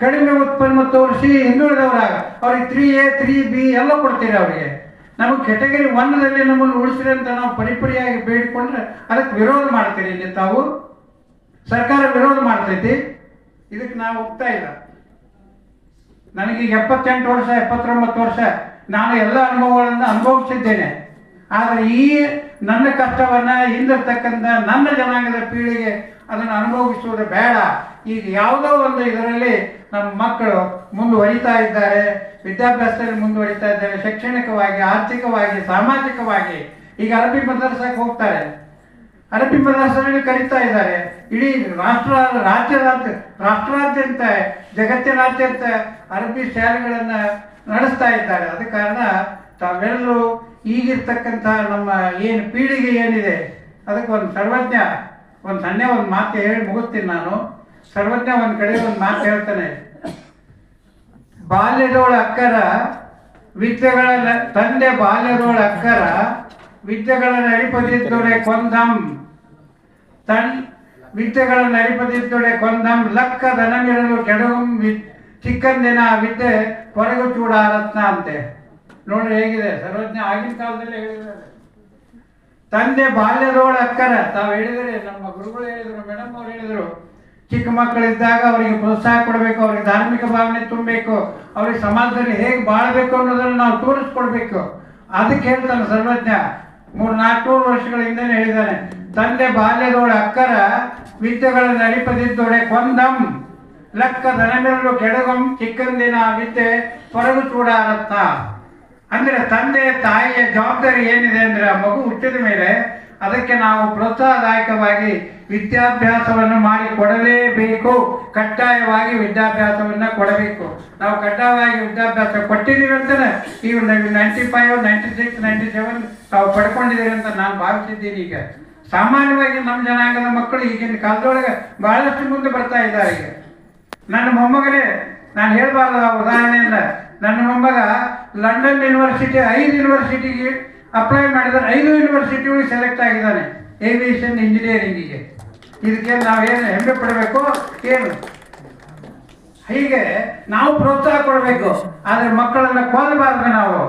Speaker 8: ಕಡಿಮೆ ಉತ್ಪನ್ನ ತೋರಿಸಿ ಹಿಂದುಳಿದವರಾಗ ಅವ್ರಿಗೆ ತ್ರೀ ಎ ತ್ರೀ ಬಿ ಎಲ್ಲ ಕೊಡ್ತೀರಿ ಅವರಿಗೆ. ನಮಗೆ ಕೆಟಗರಿ ಒನ್ನಲ್ಲಿ ನಮ್ಮನ್ನು ಉಳಿಸ್ರಿ ಅಂತ ನಾವು ಪರಿಪರಿಯಾಗಿ ಬೇಡಿಕೊಂಡ್ರೆ ಅದಕ್ಕೆ ವಿರೋಧ ಮಾಡ್ತೀರಿ ಇಲ್ಲಿ ತಾವು. ಸರ್ಕಾರ ವಿರೋಧ ಮಾಡ್ತೈತಿ. ಇದಕ್ಕೆ ನಾವು ಹೋಗ್ತಾ ಇಲ್ಲ. ನನಗೀಗ ಎಪ್ಪತ್ತೆಂಟು ವರ್ಷ ಎಪ್ಪತ್ತೊಂಬತ್ತು ವರ್ಷ. ನಾನು ಎಲ್ಲ ಅನುಭವಗಳನ್ನು ಅನುಭವಿಸಿದ್ದೇನೆ. ಆದರೆ ಈ ನನ್ನ ಕಷ್ಟವನ್ನು ಹಿಂದಿರ್ತಕ್ಕಂಥ ನನ್ನ ಜನಾಂಗದ ಪೀಳಿಗೆ ಅದನ್ನು ಅನುಭವಿಸುವುದು ಬೇಡ. ಈಗ ಯಾವುದೋ ಒಂದು ಇದರಲ್ಲಿ ನಮ್ಮ ಮಕ್ಕಳು ಮುಂದುವರಿತಾ ಇದ್ದಾರೆ, ವಿದ್ಯಾಭ್ಯಾಸದಲ್ಲಿ ಮುಂದುವರಿತಾ ಇದ್ದಾರೆ, ಶೈಕ್ಷಣಿಕವಾಗಿ, ಆರ್ಥಿಕವಾಗಿ, ಸಾಮಾಜಿಕವಾಗಿ. ಈಗ ಅರಬ್ಬಿ ಮದ್ರಸಕ್ಕೆ ಹೋಗ್ತಾರೆ. ಅರಬ್ಬಿ ಮದರಸದಲ್ಲಿ ಕರೀತಾ ಇದ್ದಾರೆ. ಇಡೀ ರಾಷ್ಟ್ರ ರಾಜ್ಯದಾದ್ಯ ರಾಷ್ಟ್ರಾದ್ಯಂತ, ಜಗತ್ತಿನಾದ್ಯಂತ ಅರಬ್ಬಿ ಶಾಲೆಗಳನ್ನು ನಡೆಸ್ತಾ ಇದ್ದಾರೆ. ಅದ ಕಾರಣ ತಾವೆಲ್ಲರೂ ಈಗಿರ್ತಕ್ಕಂಥ ನಮ್ಮ ಏನು ಪೀಳಿಗೆ ಏನಿದೆ, ಅದಕ್ಕೆ ಒಂದು ಸರ್ವಜ್ಞ, ಒಂದು ಸಣ್ಣ ಒಂದು ಮಾತು ಹೇಳಿ ಮುಗಿಸ್ತೀನಿ ನಾನು. ಸರ್ವಜ್ಞ ಒಂದು ಕಡೆ ಒಂದು ಮಾತು ಹೇಳ್ತಾನೆ. ಬಾಲ್ಯದೋಳ ಅಕ್ಕರ ವಿದ್ಯೆಗಳ ತಂದೆ ಬಾಲ್ಯದೋಳ ಅಕ್ಕರ ವಿದ್ಯೆಗಳ ನಡಿಪದಿದ್ದೊಡೆ ಕೊಂದಂ. ತನ್ ವಿದ್ಯೆಗಳ ನಡಿಪದಿದ್ದೊಡೆ ಕೊಂದಂ. ಲಕ್ಕ ದನಮಿರಲು ಕೆಡಗಂ ಚಿಕ್ಕಂದಿನ ವಿದ್ಯೆ ಹೊರಗು ಚೂಡ ರತ್ನ ಅಂತೆ. ನೋಡ್ರಿ ಹೇಗಿದೆ, ಸರ್ವಜ್ಞ ಆಗಿನ ಕಾಲದಲ್ಲಿ ಹೇಳಿದ್ದಾರೆ. ತಂದೆ ಬಾಲ್ಯದೋಳ ಅಕ್ಕರ, ತಾವು ಹೇಳಿದರೆ, ನಮ್ಮ ಗುರುಗಳು ಹೇಳಿದರು, ಮೇಡಮ್ ಅವ್ರು ಹೇಳಿದರು, ಚಿಕ್ಕ ಮಕ್ಕಳಿದ್ದಾಗ ಅವರಿಗೆ ಪ್ರೋತ್ಸಾಹ ಕೊಡಬೇಕು, ಅವರಿಗೆ ಧಾರ್ಮಿಕ ಭಾವನೆ ತುಂಬಬೇಕು, ಅವ್ರಿಗೆ ಸಮಾಜದಲ್ಲಿ ಹೇಗೆ ಬಾಳಬೇಕು ಅನ್ನೋದನ್ನು ನಾವು ತೋರಿಸ್ಕೊಡ್ಬೇಕು. ಅದಕ್ಕೆ ಹೇಳ್ತಾನೆ ಸರ್ವಜ್ಞ, ಮೂರು ನಾಲ್ಕುನೂರು ವರ್ಷಗಳ ಹಿಂದೆನೆ ಹೇಳಿದ್ದಾನೆ, ತಂದೆ ಬಾಲ್ಯದೋಳ ಅಕ್ಕರ ವಿದ್ಯೆಗಳನ್ನು ಅರಿಪದಿದ್ದೋಡೆ ಕೊಂದಂ. ಲಕ್ಕ ದನಮೆರಲು ಕೆಡಗಂ ಚಿಕ್ಕಂದಿನ ವಿದ್ಯೆ ಕೂಡ ಚೂಡಾರತ್ತ ಅಂದ್ರೆ ತಂದೆ ತಾಯಿಯ ಜವಾಬ್ದಾರಿ ಏನಿದೆ ಅಂದ್ರೆ ಮಗು ಹುಟ್ಟಿದ ಮೇಲೆ ಅದಕ್ಕೆ ನಾವು ಪ್ರೋತ್ಸಾಹದಾಯಕವಾಗಿ ವಿದ್ಯಾಭ್ಯಾಸವನ್ನು ಮಾಡಿ ಕೊಡಲೇಬೇಕು. ಕಡ್ಡಾಯವಾಗಿ ವಿದ್ಯಾಭ್ಯಾಸವನ್ನು ಕೊಡಬೇಕು. ನಾವು ಕಡ್ಡಾಯವಾಗಿ ವಿದ್ಯಾಭ್ಯಾಸ ಕೊಟ್ಟಿದ್ದೀವಿ ಅಂತಾನೆ ಈಗ ninety five ninety six ninety seven ತಾವು ಪಡ್ಕೊಂಡಿದ್ದೀರಿ ಅಂತ ನಾನು ಭಾವಿಸಿದ್ದೀನಿ ಈಗ. ಸಾಮಾನ್ಯವಾಗಿ ನಮ್ಮ ಜನಾಂಗದ ಮಕ್ಕಳು ಈಗಿನ ಕಾಲದೊಳಗೆ ಬಹಳಷ್ಟು ಮುಂದೆ ಬರ್ತಾ ಇದ್ದಾರೆ ಈಗ. ನನ್ನ ಮೊಮ್ಮಗನೇ, ನಾನು ಹೇಳ್ಬಾರ್ದು ಆ ಉದಾಹರಣೆಯಿಂದ ನನ್ನ ಮೊಮ್ಮಗ ಲಂಡನ್ ಯೂನಿವರ್ಸಿಟಿ, ಐದು ಯೂನಿವರ್ಸಿಟಿಗೆ ಅಪ್ಲೈ ಮಾಡಿದರೆ ಐದು ಯೂನಿವರ್ಸಿಟಿಗಳು ಸೆಲೆಕ್ಟ್ ಆಗಿದ್ದಾನೆ ಏವಿಯೇಷನ್ ಇಂಜಿನಿಯರಿಂಗಿಗೆ ಇದಕ್ಕೆ ನಾವೇನು ಹೆಮ್ಮೆ ಪಡಬೇಕು? ಏನು? ಹೀಗೆ ನಾವು ಪ್ರೋತ್ಸಾಹ ಕೊಡಬೇಕು. ಆದರೆ ಮಕ್ಕಳನ್ನು ಕೊಲ್ಲಬಾರ್ದು ನಾವು.